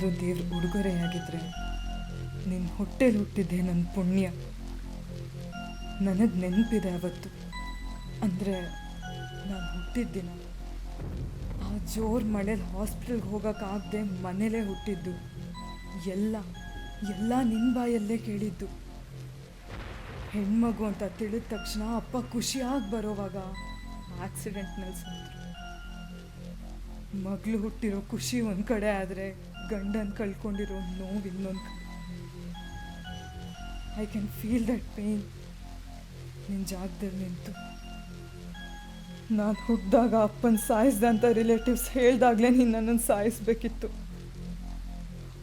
ಹೊಟ್ಟೆನಾದರೂ ದೇವ್ರ ಉಡುಗೊರೆಯಾಗಿದ್ರೆ ನಿನ್ನ ಹೊಟ್ಟೆಲಿ ಹುಟ್ಟಿದ್ದೆ ನನ್ನ ಪುಣ್ಯ. ನನಗೆ ನೆನಪಿದೆ ಅವತ್ತು. ಅಂದರೆ ನಾನು ಹುಟ್ಟಿದ ದಿನ ಆ ಜೋರು ಮಳೇಲಿ ಹಾಸ್ಪಿಟಲ್ಗೆ ಹೋಗೋಕ್ಕಾಗದೆ ಮನೇಲೇ ಹುಟ್ಟಿದ್ದು. ಎಲ್ಲ ಎಲ್ಲ ನಿನ್ನ ಬಾಯಲ್ಲೇ ಕೇಳಿದ್ದು. ಹೆಣ್ಮಗು ಅಂತ ತಿಳಿದ ತಕ್ಷಣ ಅಪ್ಪ ಖುಷಿಯಾಗಿ ಬರೋವಾಗ ಆಕ್ಸಿಡೆಂಟ್ನಲ್ಲಿ ಮಗಳು ಹುಟ್ಟಿರೋ ಖುಷಿ ಒಂದು ಕಡೆ ಆದರೆ ಗಂಡನ ಕಳ್ಕೊಂಡಿರೋ ನೋವು ಇನ್ನೊಂದು. I can feel that pain ನಿನ್ನ ಜಾಗದಲ್ಲಿ ನಿಂತು. ನಾನು ಹುಟ್ಟಿದಾಗ ಅಪ್ಪನ ಸಾಯಿಸ್ದಂಥ ರಿಲೇಟಿವ್ಸ್ ಹೇಳ್ದಾಗಲೇ ನೀನು ನನ್ನನ್ನು ಸಾಯಿಸ್ಬೇಕಿತ್ತು.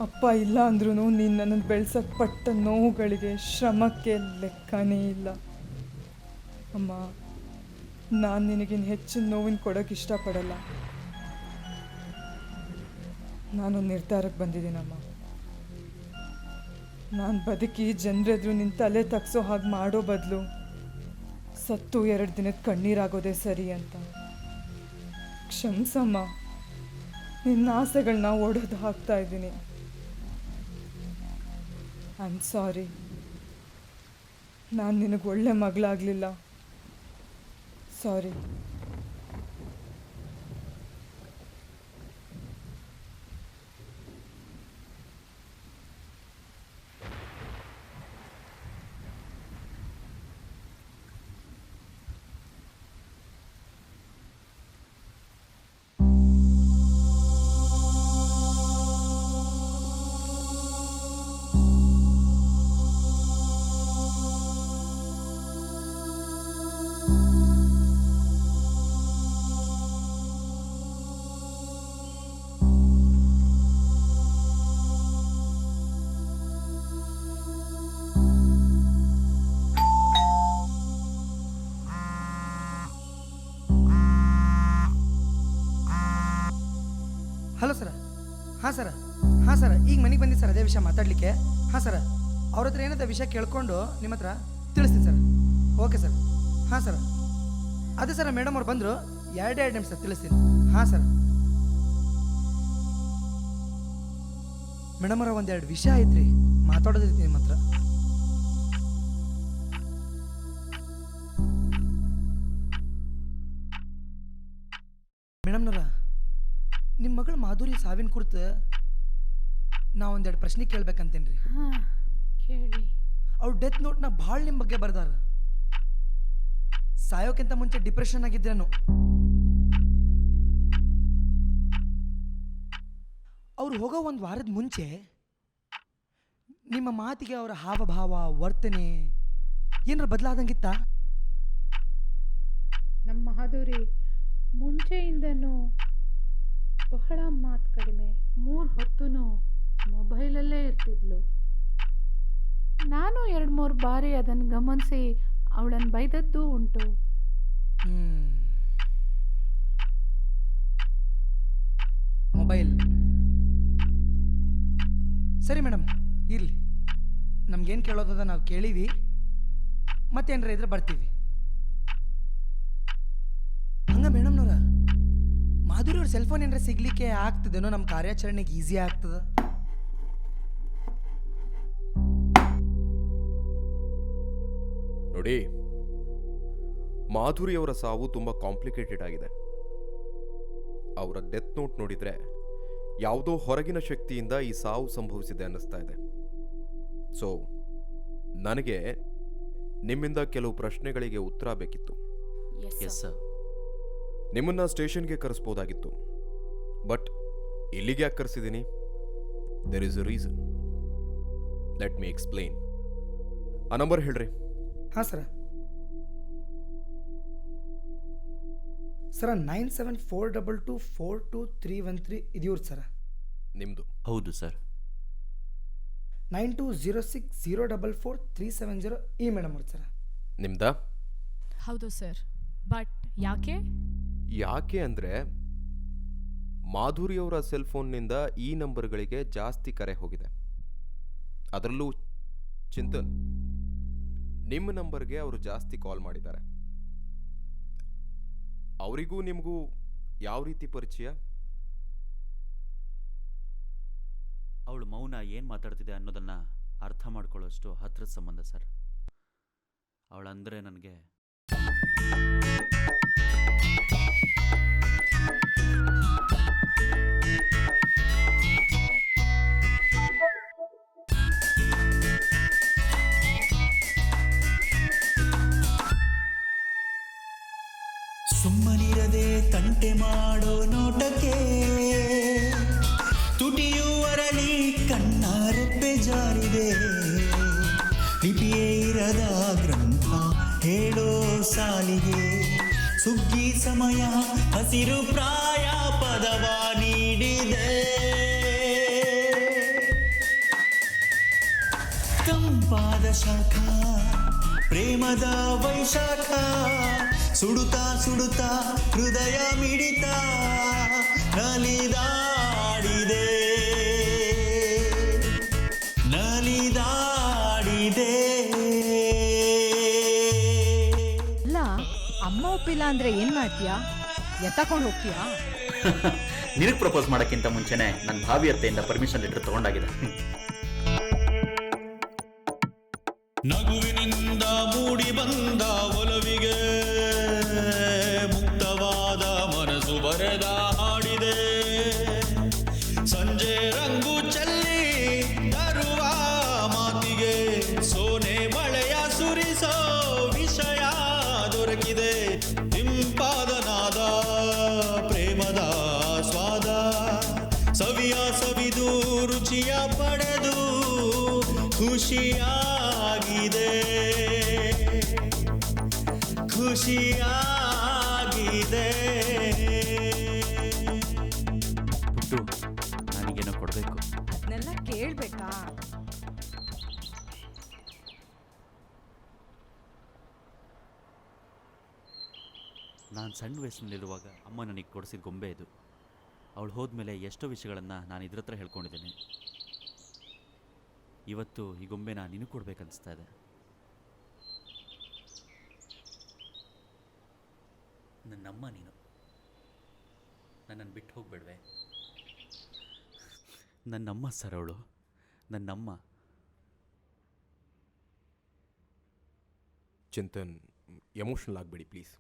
ಅಪ್ಪ ಇಲ್ಲ ಅಂದ್ರೂ ನೀನು ನನ್ನನ್ನು ಬೆಳ್ಸಕ್ಕೆ ಪಟ್ಟ ನೋವುಗಳಿಗೆ ಶ್ರಮಕ್ಕೆ ಲೆಕ್ಕನೇ ಇಲ್ಲ. ಅಮ್ಮ, ನಾನು ನಿನಗಿನ್ನು ಹೆಚ್ಚಿನ ನೋವಿನ ಕೊಡೋಕೆ ಇಷ್ಟಪಡಲ್ಲ. ನಾನು ನಿರ್ಧಾರಕ್ಕೆ ಬಂದಿದ್ದೀನಮ್ಮ. ನಾನು ಬದುಕಿ ಜನರೆದ್ರು ನಿನ್ನ ತಲೆ ತಗ್ಸೋ ಹಾಗೆ ಮಾಡೋ ಬದಲು ಸತ್ತು ಎರಡು ದಿನದ ಕಣ್ಣೀರಾಗೋದೇ ಸರಿ ಅಂತ. ಕ್ಷಮಿಸಮ್ಮ. ನಿನ್ನ ಆಸೆಗಳನ್ನ ಓಡೋದು ಹಾಕ್ತಾ ಇದ್ದೀನಿ. ಐ ಆಮ್ ಸಾರಿ ನಾನು ನಿನಗೆ ಒಳ್ಳೆ ಮಗಳಾಗಲಿಲ್ಲ. ಸಾರಿ ಈಗ ಮನೆಗೆ ಬಂದಿದ್ದು ಸರ್ ಅದೇ ವಿಷಯ ಮಾತಾಡಲಿಕ್ಕೆ. ಹಾಂ ಸರ್, ಅವ್ರ ಹತ್ರ ಏನಂತ ವಿಷಯ ಕೇಳ್ಕೊಂಡು ನಿಮ್ಮ ಹತ್ರ ತಿಳಿಸ್ತೀನಿ ಸರ್. Okay sir. ಹಾಂ ಸರ್. ಅದೇ ಸರ್, ಮೇಡಮ್ ಅವ್ರು ಬಂದರು. ಎರಡೇ ಎರಡು ನಿಮಿಷ ತಿಳಿಸ್ತೀನಿ. ಹಾಂ ಸರ್. ಮೇಡಮ್ ಅವ್ರ ಒಂದೆರಡು ವಿಷಯ ಐತ್ರಿ. ಮಾತಾಡೋದೈತಿ ನಿಮ್ಮ ಹತ್ರ. ಮೇಡಮ್ನರ ನಿಮ್ಮ ಮಗಳು ಮಾಧುರಿ ಸಾವಿನ ಕುರಿತು ನಾ ಒಂದೆರಡು ಪ್ರಶ್ನೆ ಕೇಳ್ಬೇಕಂತೇನ್ರಿ. ಹಾಂ ಕೇಳಿ. ಅವ್ರ ಡೆತ್ ನೋಟ್ನ ಭಾಳ ನಿಮ್ಮ ಬಗ್ಗೆ ಬರ್ದಾರ. ಸಾಯೋಕ್ಕಿಂತ ಮುಂಚೆ ಡಿಪ್ರೆಷನ್ ಆಗಿದ್ರೇನು? ಅವ್ರು ಹೋಗೋ ಒಂದು ವಾರದ ಮುಂಚೆ ನಿಮ್ಮ ಮಾತಿಗೆ ಅವರ ಹಾವಭಾವ ವರ್ತನೆ ಏನಾರ ಬದಲಾದಂಗಿತ್ತಾ? ನಮ್ಮ ಮಹಾದೂರಿ ಮುಂಚೆಯಿಂದನೂ ಬಹಳ ಮಾತು ಕಡಿಮೆ ಮೂರು ಹೊತ್ತೂ ಮೊಬೈಲಲ್ಲೇ ಇರ್ತಿದ್ಲು. ನಾನು ಎರಡು ಮೂರು ಬಾರಿ ಅದನ್ನು ಗಮನಿಸಿ ಅವಳನ್ನು ಬೈದದ್ದು ಉಂಟು. ಮೊಬೈಲ್. ಸರಿ ಮೇಡಮ್, ಇರಲಿ. ನಮ್ಗೇನು ಕೇಳೋದದ ನಾವು ಕೇಳೀವಿ. ಮತ್ತೇನರ ಇದ್ರೆ ಬರ್ತೀವಿ. ಹಂಗ ಮೇಡಮ್ನವ್ರ? ಮಾಧುರಿ ಅವ್ರ ಸೆಲ್ಫೋನ್ ಏನಾರ ಸಿಗ್ಲಿಕ್ಕೆ ಆಗ್ತದೇನೋ ನಮ್ಮ ಕಾರ್ಯಾಚರಣೆಗೆ ಈಸಿ ಆಗ್ತದ? ನೋಡಿ. ಮಾಧುರಿ ಅವರ ಸಾವು ತುಂಬ ಕಾಂಪ್ಲಿಕೇಟೆಡ್ ಆಗಿದೆ. ಅವರ ಡೆತ್ ನೋಟ್ ನೋಡಿದರೆ ಯಾವುದೋ ಹೊರಗಿನ ಶಕ್ತಿಯಿಂದ ಈ ಸಾವು ಸಂಭವಿಸಿದೆ ಅನ್ನಿಸ್ತಾ ಇದೆ. ಸೊ ನನಗೆ ನಿಮ್ಮಿಂದ ಕೆಲವು ಪ್ರಶ್ನೆಗಳಿಗೆ ಉತ್ತರ ಬೇಕಿತ್ತು. ಎಸ್ ಸರ್ ನಿಮ್ಮನ್ನ ಸ್ಟೇಷನ್ಗೆ ಕರೆಸ್ಬೋದಾಗಿತ್ತು. ಬಟ್ ಇಲ್ಲಿಗೆ ಯಾಕೆ ಕರೆಸಿದ್ದೀನಿ there is a reason let me explain ಆ ನಂಬರ್ ಹೇಳ್ರಿ. ಹಾಂ sir. Sir nine seven four double two four two three one three ಇದ್ಯೂರು sir. ನಿಮ್ದು. ಹೌದು sir. Nine two zero six zero double four three seven zero ಈ madam ಅವ್ರು sir. ನಿಮ್ದ? ಹೌದು sir. But ಯಾಕೆ? ಯಾಕೆ ಅಂದರೆ ಮಾಧುರಿಯವರ ಸೆಲ್ ಫೋನ್ನಿಂದ ಈ ನಂಬರ್ಗಳಿಗೆ ಜಾಸ್ತಿ ಕರೆ ಹೋಗಿದೆ. ಅದರಲ್ಲೂ ಚಿಂತನ್. ನಿಮ್ಮ ನಂಬರ್ಗೆ ಅವರು ಜಾಸ್ತಿ ಕಾಲ್ ಮಾಡಿದ್ದಾರೆ. ಅವರಿಗೂ ನಿಮಗೂ ಯಾವ ರೀತಿ ಪರಿಚಯ? ಅವಳು ಮೌನ ಏನು ಮಾತಾಡ್ತಿದೆ ಅನ್ನೋದನ್ನು ಅರ್ಥ ಮಾಡ್ಕೊಳ್ಳೋಷ್ಟು ಹತ್ರದ ಸಂಬಂಧ, ಸರ್. ಅವಳಂದರೆ ನನಗೆ ಸುಮ್ಮನಿರದೆ ತಂಟೆ ಮಾಡೋ ನೋಟಕ್ಕೆ ತುಟಿಯುವರಲಿ ಕಣ್ಣ ರೆಪ್ಪೆ ಜಾರಿದೆ. ಲಿಪಿಯೇ ಇರದ ಗ್ರಂಥ ಹೇಳೋ ಸಾಲಿಗೆ ಸುಗ್ಗಿ ಸಮಯ ಹಸಿರು ಪ್ರಾಯ ಪದವ ನೀಡಿದೆ. ತಂಪಾದ ಶಾಖ, ಪ್ರೇಮದ ವೈಶಾಖ ಸುಡುತ್ತಾ ಸುಡುತ್ತಾ ಹೃದಯ ಮಿಡಿತ ನಲಿದಾಡಿದೆ. ನಲಿದಾಡಿದೆ. ಅಲ್ಲ ಅಮ್ಮ ಒಪ್ಪಿಲ್ಲ ಅಂದ್ರೆ ಏನ್ ಮಾಡ್ತೀಯಾ? ಎತ್ತಕೊಂಡು ಹೋಗ್ತೀಯಾ? ನಿನಗೆ ಪ್ರಪೋಸ್ ಮಾಡೋಕ್ಕಿಂತ ಮುಂಚೆನೆ ನನ್ನ ಭಾವಿ ಅತ್ತೆಯಿಂದ ಪರ್ಮಿಷನ್ ಲೆಟರ್ ತಗೊಂಡಾಗಿದೆ. ನಗುವಿನಿಂದ ಮೂಡಿ ಬಂದ ಒಲವಿಗೆ ಸವಿಯ ಸವಿದು ರುಚಿಯ ಪಡೆದು ಖುಷಿಯಾಗಿದೆ. ಖುಷಿಯಾಗಿದೆ. ಪುಟ್ಟು ನನಗೇನೋ ಕೊಡಬೇಕು. ಅದನ್ನೆಲ್ಲ ಕೇಳಬೇಕಾ? ನಾನು ಸಣ್ಣ ವಯಸ್ಸಿನಲ್ಲಿರುವಾಗ ಅಮ್ಮ ನನಗೆ ಕೊಡಿಸಿದ ಗೊಂಬೆ ಇದು. ಅವಳು ಹೋದ್ಮೇಲೆ ಎಷ್ಟೋ ವಿಷಯಗಳನ್ನು ನಾನು ಇದ್ರ ಹತ್ರ ಹೇಳ್ಕೊಂಡಿದ್ದೀನಿ. ಇವತ್ತು ಈ ಗೊಂಬೆನ ನಿನಗೆ ಕೊಡ್ಬೇಕನ್ನಿಸ್ತಾ ಇದೆ. ನನ್ನಮ್ಮ ನೀನು. ನನ್ನನ್ನು ಬಿಟ್ಟು ಹೋಗ್ಬೇಡ್ವೆ. ನನ್ನಮ್ಮ ಸರ್ ಅವಳು. ನನ್ನಮ್ಮ. ಚಿಂತನ್, ಎಮೋಷ್ನಲ್ ಆಗಬೇಡಿ ಪ್ಲೀಸ್.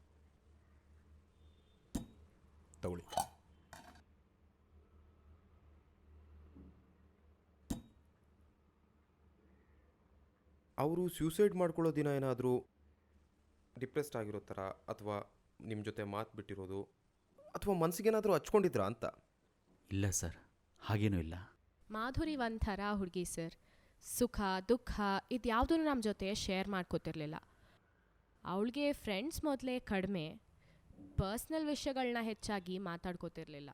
ತಗೊಳ್ಳಿ. ಅವರು ಸ್ಯೂಸೈಡ್ ಮಾಡ್ಕೊಳ್ಳೋ ದಿನ ಏನಾದರೂ ಡಿಪ್ರೆಸ್ಡ್ ಆಗಿರೋ ಥರ ಅಥವಾ ನಿಮ್ಮ ಜೊತೆ ಮಾತು ಬಿಟ್ಟಿರೋದು ಅಥವಾ ಮನಸ್ಸಿಗೇನಾದರೂ ಹಚ್ಕೊಂಡಿದ್ರಾ ಅಂತ? ಇಲ್ಲ ಸರ್ ಹಾಗೇನೂ ಇಲ್ಲ. ಮಾಧುರಿ ಒಂಥರ ಹುಡುಗಿ ಸರ್. ಸುಖ ದುಃಖ ಇದ್ಯಾವುದೂ ನಮ್ಮ ಜೊತೆ ಶೇರ್ ಮಾಡ್ಕೋತಿರ್ಲಿಲ್ಲ. ಅವಳಿಗೆ ಫ್ರೆಂಡ್ಸ್ ಮೊದಲೇ ಕಡಿಮೆ ಪರ್ಸ್ನಲ್ ವಿಷಯಗಳನ್ನ ಹೆಚ್ಚಾಗಿ ಮಾತಾಡ್ಕೋತಿರ್ಲಿಲ್ಲ.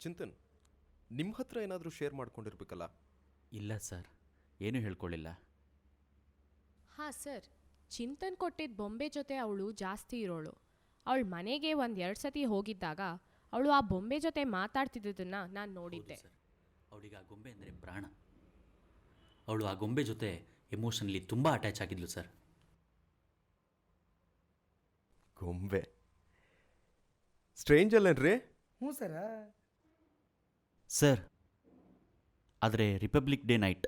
ಚಿಂತನ್ ನಿಮ್ಮ ಹತ್ರ ಏನಾದರೂ ಶೇರ್ ಮಾಡ್ಕೊಂಡಿರ್ಬೇಕಲ್ಲ? ಇಲ್ಲ ಸರ್ ಏನೂ ಹೇಳ್ಕೊಳ್ಳಿಲ್ಲ ಹಾಂ ಸರ್ ಚಿಂತನ್ ಕೊಟ್ಟಿದ್ದ ಬೊಂಬೆ ಜೊತೆ ಅವಳು ಜಾಸ್ತಿ ಇರೋಳು. ಅವಳ ಮನೆಗೆ ಒಂದು ಎರಡು ಸತಿ ಹೋಗಿದ್ದಾಗ ಅವಳು ಆ ಬೊಂಬೆ ಜೊತೆ ಮಾತಾಡ್ತಿದ್ದದನ್ನು ನಾನು ನೋಡಿದ್ದೆ. ಸರ್. ಅವಳಿಗೆ ಆ ಗೊಂಬೆ ಅಂದರೆ ಪ್ರಾಣ. ಅವಳು ಆ ಗೊಂಬೆ ಜೊತೆ ಎಮೋಷನ್ಲಿ ತುಂಬ ಅಟ್ಯಾಚ್ ಆಗಿದ್ಲು ಸರ್. ಗೊಂಬೆ. ಸ್ಟ್ರೇಂಜ್ ಅಲ್ಲೇನ್ರಿ? ಹ್ಞೂ ಸರ. ಸರ್ ಆದರೆ ರಿಪಬ್ಲಿಕ್ ಡೇ ನೈಟ್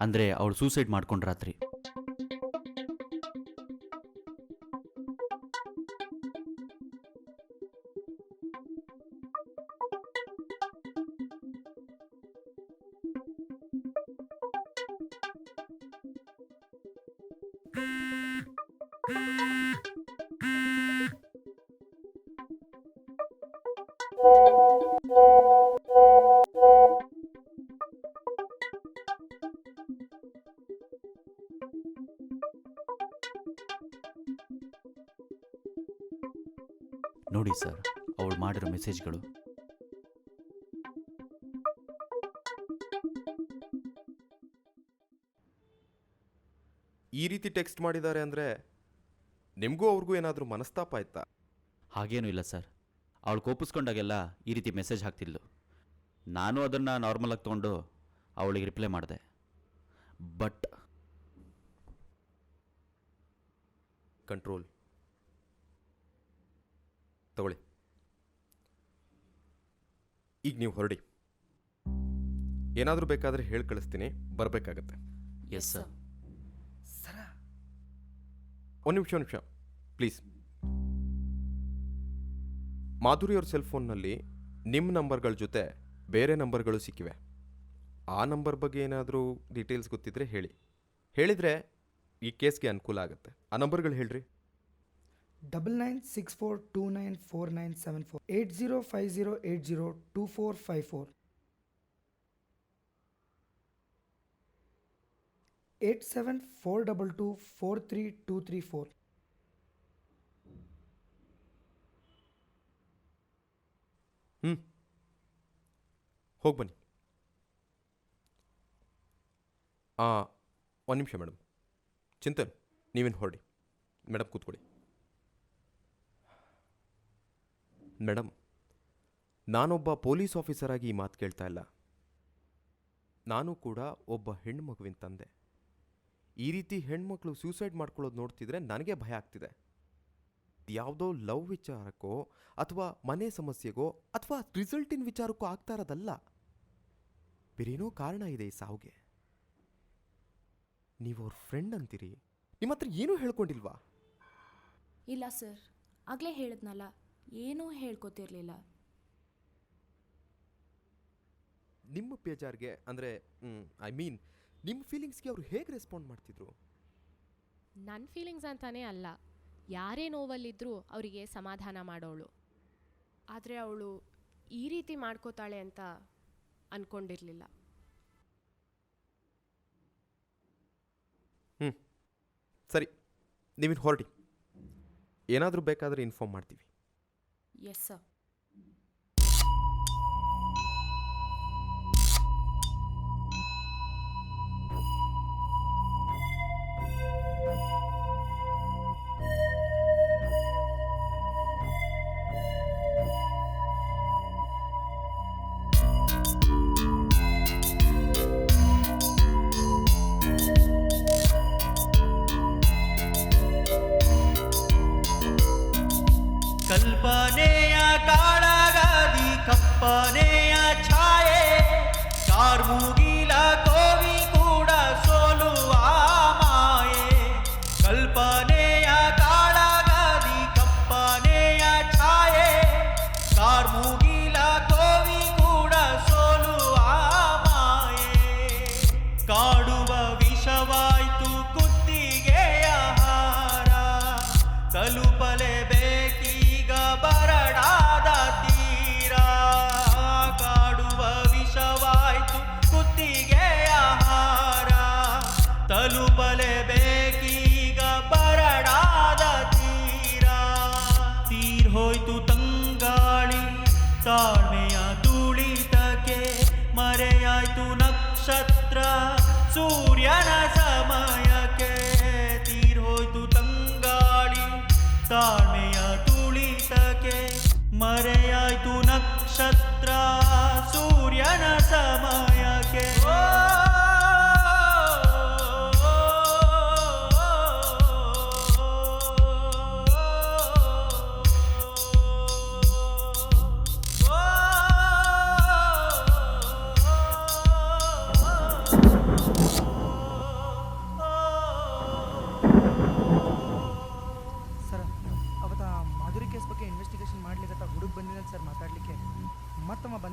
ಅಂದರೆ ಅವಳು ಸೂಸೈಡ್ ಮಾಡ್ಕೊಂಡು ರಾತ್ರಿ ನೋಡಿ ಸರ್ ಅವಳು ಮಾಡಿರೋ ಮೆಸೇಜ್ಗಳು. ಈ ರೀತಿ ಟೆಕ್ಸ್ಟ್ ಮಾಡಿದ್ದಾರೆ ಅಂದರೆ ನಿಮಗೂ ಅವ್ರಿಗೂ ಏನಾದರೂ ಮನಸ್ತಾಪ ಆಯ್ತಾ? ಹಾಗೇನೂ ಇಲ್ಲ ಸರ್. ಅವಳು ಕೋಪಿಸ್ಕೊಂಡಾಗೆಲ್ಲ ಈ ರೀತಿ ಮೆಸೇಜ್ ಹಾಕ್ತಿದ್ಲು. ನಾನು ಅದನ್ನು ನಾರ್ಮಲಾಗಿ ತೊಗೊಂಡು ಅವಳಿಗೆ ರಿಪ್ಲೈ ಮಾಡಿದೆ. ಬಟ್ ಕಂಟ್ರೋಲ್ ತಗೊಳ್ಳಿ ಈಗ ನೀವು ಹೊರಡಿ. ಏನಾದರೂ ಬೇಕಾದರೆ ಹೇಳಿ ಕಳಿಸ್ತೀನಿ ಬರಬೇಕಾಗತ್ತೆ. Yes sir sir. ಒಂದು ನಿಮಿಷ ಒಂದು ನಿಮಿಷ. ಪ್ಲೀಸ್ ಮಾಧುರಿ ಅವ್ರ ಸೆಲ್ ಫೋನ್ನಲ್ಲಿ ನಿಮ್ಮ ನಂಬರ್ಗಳ ಜೊತೆ ಬೇರೆ ನಂಬರ್ಗಳು ಸಿಕ್ಕಿವೆ. ಆ ನಂಬರ್ ಬಗ್ಗೆ ಏನಾದರೂ ಡೀಟೇಲ್ಸ್ ಗೊತ್ತಿದ್ರೆ ಹೇಳಿ. ಹೇಳಿದರೆ ಈ ಕೇಸ್ಗೆ ಅನುಕೂಲ ಆಗುತ್ತೆ. ಆ ನಂಬರ್ಗಳು ಹೇಳ್ರಿ. Double nine six four two nine four nine seven four eight zero five zero eight zero two four five four eight seven four double two four three two three four ಹ್ಞೂ ಹೋಗಿ ಬನ್ನಿ ಹಾಂ ಒಂದು ನಿಮಿಷ ಮೇಡಮ್. ಚಿಂತನ್, ನೀವೇನು ಹೊರಡಿ. Madam, ಕೂತ್ಕೊಳ್ಳಿ. Madam ನಾನೊಬ್ಬ ಪೊಲೀಸ್ ಆಫೀಸರ್ ಆಗಿ ಈ ಮಾತು ಕೇಳ್ತಾ ಇಲ್ಲ. ನಾನು ಕೂಡ ಒಬ್ಬ ಹೆಣ್ಮಗುವಿನ ತಂದೆ. ಈ ರೀತಿ ಹೆಣ್ಮಕ್ಳು ಸೂಸೈಡ್ ಮಾಡ್ಕೊಳ್ಳೋದು ನೋಡ್ತಿದ್ರೆ ನನಗೆ ಭಯ ಆಗ್ತಿದೆ. ಯಾವುದೋ ಲವ್ ವಿಚಾರಕ್ಕೋ ಅಥವಾ ಮನೆ ಸಮಸ್ಯೆಗೋ ಅಥವಾ ರಿಸಲ್ಟಿನ ವಿಚಾರಕ್ಕೋ ಆಗ್ತಾ ಇರೋದಲ್ಲ. ಬೇರೇನೋ ಕಾರಣ ಇದೆ ಈ ಸಾವಿಗೆ. ನೀವು ಅವ್ರ ಫ್ರೆಂಡ್ ಅಂತೀರಿ? ನಿಮ್ಮ ಹತ್ರ ಏನೂ ಹೇಳ್ಕೊಂಡಿಲ್ವಾ? ಇಲ್ಲ ಸರ್, ಆಗಲೇ ಹೇಳಿದ್ನಲ್ಲ. ಏನೂ ಹೇಳ್ಕೊತಿರ್ಲಿಲ್ಲ. ನಿಮ್ಮ ಬೇಜಾರಿಗೆ ಅಂದರೆ ಐ ಮೀನ್ ನಿಮ್ಮ ಫೀಲಿಂಗ್ಸ್ಗೆ ಅವರು ಹೇಗೆ ರೆಸ್ಪಾಂಡ್ ಮಾಡ್ತಿದ್ರು? ನನ್ನ ಫೀಲಿಂಗ್ಸ್ ಅಂತಾನೇ ಅಲ್ಲ ಯಾರೇ ನೋವಲ್ಲಿದ್ದರೂ ಅವರಿಗೆ ಸಮಾಧಾನ ಮಾಡೋಳು. ಆದರೆ ಅವಳು ಈ ರೀತಿ ಮಾಡ್ಕೋತಾಳೆ ಅಂತ ಅಂದ್ಕೊಂಡಿರಲಿಲ್ಲ ಹ್ಞೂ ಸರಿ ನೀವಿನ್ ಹೊರಟಿ ಏನಾದರೂ ಬೇಕಾದರೆ ಇನ್ಫಾರ್ಮ್ ಮಾಡ್ತೀವಿ. ಎಸ್ ಸರ್ ತಾಳ್ಮೆಯ ತುಳಿತಕ್ಕೆ ಮರೆಯಾಯ್ತು ನಕ್ಷತ್ರ ಸೂರ್ಯನ ಸಮಯಕ್ಕೆ.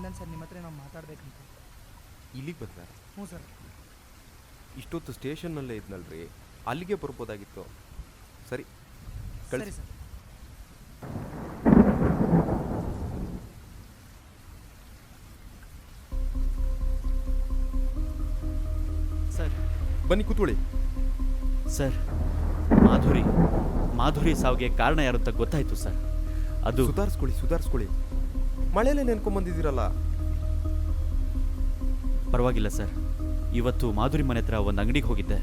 ಬಂದಾನೆ ಸರ್ ನಿಮ್ಮ ಹತ್ರ ನಾವು ಮಾತಾಡ್ಬೇಕಂತ? ಇಲ್ಲಿಗೆ ಬಂದ ಹ್ಞೂ ಸರ್. ಇಷ್ಟೊತ್ತು ಸ್ಟೇಷನ್ನಲ್ಲೇ ಇದ್ನಲ್ರಿ. ಅಲ್ಲಿಗೆ ಬರ್ಬೋದಾಗಿತ್ತು. ಸರಿ ಸರಿ ಕಳಿಸಿ ಸರ್. ಸರ್. ಬನ್ನಿ ಕೂತ್ಕೊಳ್ಳಿ. ಸರ್ ಮಾಧುರಿ ಮಾಧುರಿ ಸಾವಿಗೆ ಕಾರಣ ಯಾರು ಅಂತ ಗೊತ್ತಾಯ್ತು ಸರ್. ಅದು ಸುಧಾರಿಸ್ಕೊಳ್ಳಿ ಸುಧಾರಿಸ್ಕೊಳ್ಳಿ. ಮಳೆಯಲ್ಲೇ ನೆನ್ಕೊಂಬಂದಿದ್ದೀರಲ್ಲ ಪರವಾಗಿಲ್ಲ ಸರ್. ಇವತ್ತು ಮಾಧುರಿ ಮನೆ ಹತ್ರ ಒಂದು ಅಂಗಡಿಗೆ ಹೋಗಿದ್ದೆ.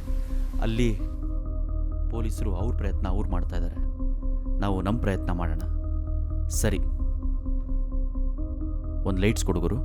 ಅಲ್ಲಿ ಪೊಲೀಸರು ಅವ್ರ ಪ್ರಯತ್ನ ಅವ್ರು ಮಾಡ್ತಾ ಇದ್ದಾರೆ ನಾವು ನಮ್ಮ ಪ್ರಯತ್ನ ಮಾಡೋಣ. ಸರಿ. ಒಂದು ಲೈಟ್ಸ್ ಕೊಡುಗರು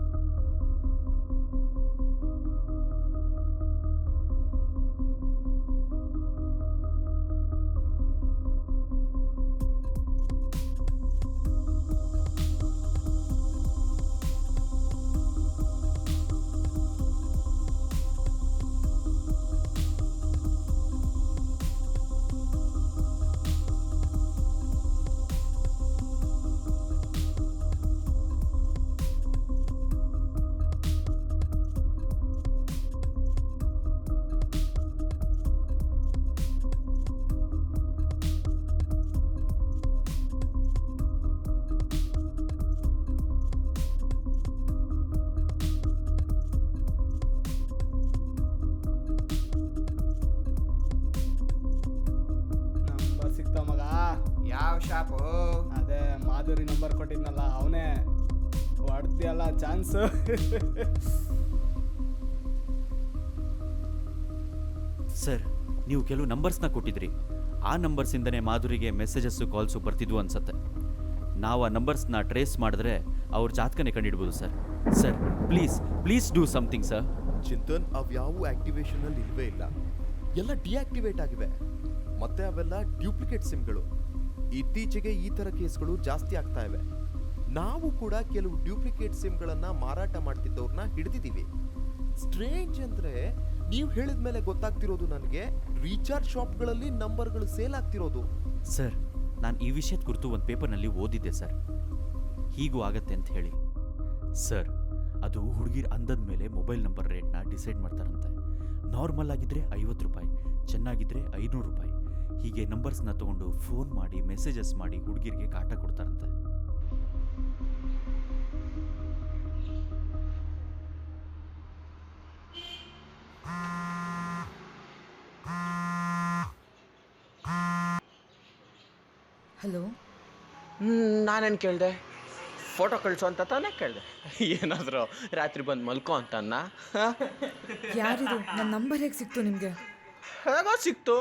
ಮಾಧುರಿ ನಂಬರ್ ಕೊಟ್ಟಿದ್ನಲ್ಲ ಅವನೇ ಹೊಡ್ತಿಯಲ್ಲ ಚಾನ್ಸ್. ಸರ್ ನೀವು ಕೆಲವು ನಂಬರ್ಸ್ನ ಕೊಟ್ಟಿದ್ರಿ. ಆ ನಂಬರ್ಸಿಂದನೇ ಮಾಧುರಿಗೆ ಮೆಸೇಜಸ್ಸು ಕಾಲ್ಸು ಬರ್ತಿದ್ವು ಅನ್ಸತ್ತೆ. ನಾವು ಆ ನಂಬರ್ಸ್ನ ಟ್ರೇಸ್ ಮಾಡಿದ್ರೆ ಅವ್ರ ಜಾತಕನೇ ಕಂಡಿಡ್ಬೋದು sir. Sir please please do something sir. Chintan ಅವ್ಯಾವು activation ಅಲ್ಲಿ ಇಲ್ವೇ ಇಲ್ಲ. ಎಲ್ಲ ಡಿಆಕ್ಟಿವೇಟ್ ಆಗಿವೆ. ಮತ್ತೆ ಅವೆಲ್ಲ ಡ್ಯೂಪ್ಲಿಕೇಟ್ ಸಿಮ್ಗಳು. ಇತ್ತೀಚೆಗೆ ಈ ತರ ಕೇಸ್ಗಳು ಜಾಸ್ತಿ ಆಗ್ತಾ ಇವೆ. ನಾವು ಕೂಡ ಕೆಲವು ಡ್ಯೂಪ್ಲಿಕೇಟ್ ಸಿಮ್ಗಳನ್ನು ಮಾರಾಟ ಮಾಡ್ತಿದ್ದವ್ರನ್ನ ಹಿಡಿದಿದ್ದೀವಿ. ಸ್ಟ್ರೇಂಜ್ ಅಂದ್ರೆ ನೀವು ಹೇಳಿದ ಮೇಲೆ ಗೊತ್ತಾಗ್ತಿರೋದು ನನಗೆ, ರೀಚಾರ್ಜ್ ಶಾಪ್ಗಳಲ್ಲಿ ನಂಬರ್ಗಳು ಸೇಲ್ ಆಗ್ತಿರೋದು. ಸರ್, ನಾನು ಈ ವಿಷಯದ ಕುರಿತು ಒಂದು ಪೇಪರ್ನಲ್ಲಿ ಓದಿದ್ದೆ ಸರ್. ಹೀಗೂ ಆಗತ್ತೆ ಅಂತ ಹೇಳಿ. ಸರ್, ಅದು ಹುಡುಗಿರ್ ಅಂದದ ಮೇಲೆ ಮೊಬೈಲ್ ನಂಬರ್ ರೇಟ್ನ ಡಿಸೈಡ್ ಮಾಡ್ತಾರಂತೆ. ನಾರ್ಮಲ್ ಆಗಿದ್ರೆ ಐವತ್ತು ರೂಪಾಯಿ, ಚೆನ್ನಾಗಿದ್ರೆ ಐನೂರು ರೂಪಾಯಿ. ಹೀಗೆ ನಂಬರ್ಸ್ನ ತಗೊಂಡು ಫೋನ್ ಮಾಡಿ ಮೆಸೇಜಸ್ ಮಾಡಿ ಹುಡುಗಿರಿಗೆ ಕಾಟ ಕೊಡ್ತಾರಂತೆ. ಹಲೋ ನಾನೇನು ಕೇಳಿದೆ? ಫೋಟೋ ಕಳಿಸು ಅಂತ ತಾನೇ ಕೇಳಿದೆ. ಏನಾದರೂ ರಾತ್ರಿ ಬಂದು ಮಲ್ಕೋ ಅಂತ ಯಾರಿದು? ನನ್ನ ನಂಬರ್ ಹೇಗೆ ಸಿಕ್ತು ನಿಮಗೆ? ಹೇಗೋ ಸಿಕ್ತು.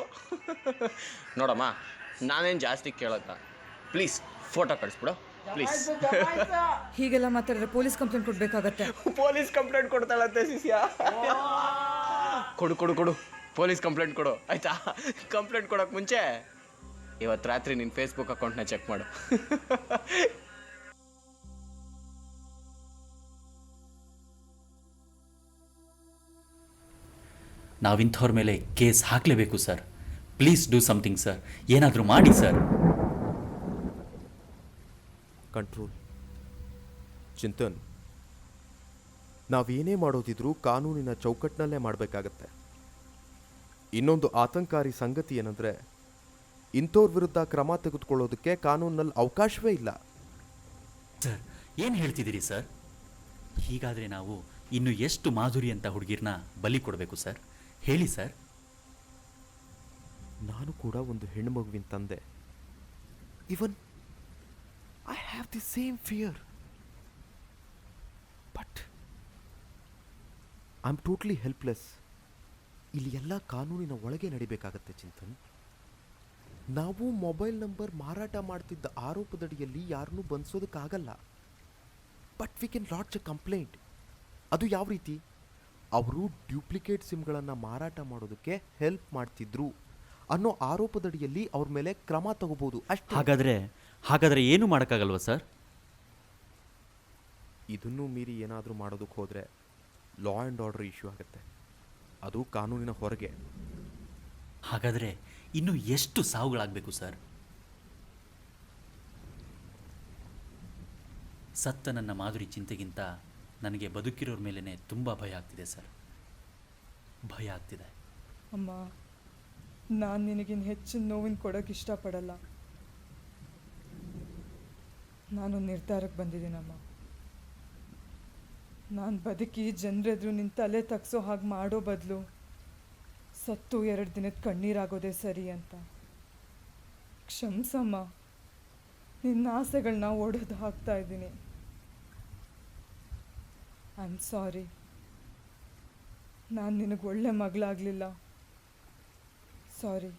ನೋಡಮ್ಮ ನಾನೇನು ಜಾಸ್ತಿ ಕೇಳತ್ತ ಪ್ಲೀಸ್ ಫೋಟೋ ಕಳಿಸ್ಬಿಡು. ಪ್ಲೀಸ್. ಹೀಗೆಲ್ಲ ಮಾತಾಡಿದ್ರೆ ಪೊಲೀಸ್ ಕಂಪ್ಲೇಂಟ್ ಕೊಡಬೇಕಾಗತ್ತೆ. ಪೊಲೀಸ್ ಕಂಪ್ಲೇಂಟ್ ಕೊಡ್ತಾಳಂತೆ ಶಿಷ್ಯ. ಕೊಡು ಕೊಡು ಕೊಡು. ಪೊಲೀಸ್ ಕಂಪ್ಲೇಂಟ್ ಕೊಡು ಆಯ್ತಾ? ಕಂಪ್ಲೇಂಟ್ ಕೊಡೋಕೆ ಮುಂಚೆ ಇವತ್ತು ರಾತ್ರಿ ನಿನ್ನ ಫೇಸ್ಬುಕ್ ಅಕೌಂಟ್ನ ಚೆಕ್ ಮಾಡು. ನಾವಿಂಥವ್ರ ಮೇಲೆ case ಹಾಕಲೇಬೇಕು sir. Please do something sir. ಏನಾದರೂ ಮಾಡಿ ಸರ್. ಕಂಟ್ರೋಲ್. ಚಿಂತನ್ ನಾವೇನೇ ಮಾಡೋದಿದ್ರೂ ಕಾನೂನಿನ ಚೌಕಟ್ಟಿನಲ್ಲೇ ಮಾಡಬೇಕಾಗತ್ತೆ. ಇನ್ನೊಂದು ಆತಂಕಾರಿ ಸಂಗತಿ ಏನಂದ್ರೆ ಇಂಥವ್ರ ವಿರುದ್ಧ ಕ್ರಮ ತೆಗೆದುಕೊಳ್ಳೋದಕ್ಕೆ ಕಾನೂನಲ್ಲಿ ಅವಕಾಶವೇ ಇಲ್ಲ. ಸರ್ ಏನು ಹೇಳ್ತಿದ್ದೀರಿ ಸರ್? ಹೀಗಾದರೆ ನಾವು ಇನ್ನು ಎಷ್ಟು ಮಾಧುರಿ ಅಂತ ಹುಡುಗಿರನ್ನ ಬಲಿ ಕೊಡಬೇಕು ಸರ್? ಹೇಳಿ ಸರ್. ನಾನು ಕೂಡ ಒಂದು ಹೆಣ್ಣು ಮಗುವಿನ ತಂದೆ. Even I have the same fear but I am totally helpless ಇಲ್ಲಿ ಎಲ್ಲ ಕಾನೂನಿನ ಒಳಗೆ ನಡಿಬೇಕಾಗತ್ತೆ ಚಿಂತನ್. ನಾವು ಮೊಬೈಲ್ ನಂಬರ್ ಮಾರಾಟ ಮಾಡ್ತಿದ್ದ ಆರೋಪದಡಿಯಲ್ಲಿ ಯಾರನ್ನೂ ಬಂಧಿಸೋದಕ್ಕಾಗಲ್ಲ. But we can lodge a complaint ಅದು ಯಾವ ರೀತಿ? ಅವರು ಡ್ಯೂಪ್ಲಿಕೇಟ್ ಸಿಮ್ಗಳನ್ನು ಮಾರಾಟ ಮಾಡೋದಕ್ಕೆ ಹೆಲ್ಪ್ ಮಾಡ್ತಿದ್ರು ಅನ್ನೋ ಆರೋಪದಡಿಯಲ್ಲಿ ಅವ್ರ ಮೇಲೆ ಕ್ರಮ ತಗೋಬೋದು ಅಷ್ಟೇ. ಹಾಗಾದರೆ ಹಾಗಾದರೆ ಏನು ಮಾಡೋಕ್ಕಾಗಲ್ವ ಸರ್? ಇದನ್ನು ಮೀರಿ ಏನಾದರೂ ಮಾಡೋದಕ್ಕೆ ಹೋದರೆ ಲಾ ಆ್ಯಂಡ್ ಆರ್ಡರ್ ಇಶ್ಯೂ ಆಗುತ್ತೆ. ಅದು ಕಾನೂನಿನ ಹೊರಗೆ. ಹಾಗಾದರೆ ಇನ್ನೂ ಎಷ್ಟು ಸಾವುಗಳಾಗಬೇಕು ಸರ್? ಸತ್ತ ನನ್ನ ಮಾಧುರಿ ಚಿಂತೆಗಿಂತ ನನಗೆ ಬದುಕಿರೋರ ಮೇಲೇ ತುಂಬ ಭಯ ಆಗ್ತಿದೆ, ಸರ್. ಭಯ ಆಗ್ತಿದೆ. ಅಮ್ಮ, ನಾನು ನಿನಗಿನ್ನು ಹೆಚ್ಚಿನ ನೋವಿನ ಕೊಡೋಕೆ ಇಷ್ಟಪಡಲ್ಲ. ನಾನು ನಿರ್ಧಾರಕ್ಕೆ ಬಂದಿದ್ದೀನಮ್ಮ. ನಾನು ಬದುಕಿ ಜನರೆದ್ರು ನಿನ್ನ ತಲೆ ತಗ್ಸೋ ಹಾಗೆ ಮಾಡೋ ಬದಲು ಸತ್ತು ಎರಡು ದಿನದ ಕಣ್ಣೀರಾಗೋದೇ ಸರಿ ಅಂತ. ಕ್ಷಮಿಸಮ್ಮ. ನಿನ್ನ ಆಸೆಗಳನ್ನ ಓಡೋದು ಹಾಕ್ತಾ ಇದ್ದೀನಿ. ಐ ಆಮ್ ಸಾರಿ ನಾನು ನಿನಗೆ ಒಳ್ಳೆ ಮಗಳಾಗಲಿಲ್ಲ. ಸಾರಿ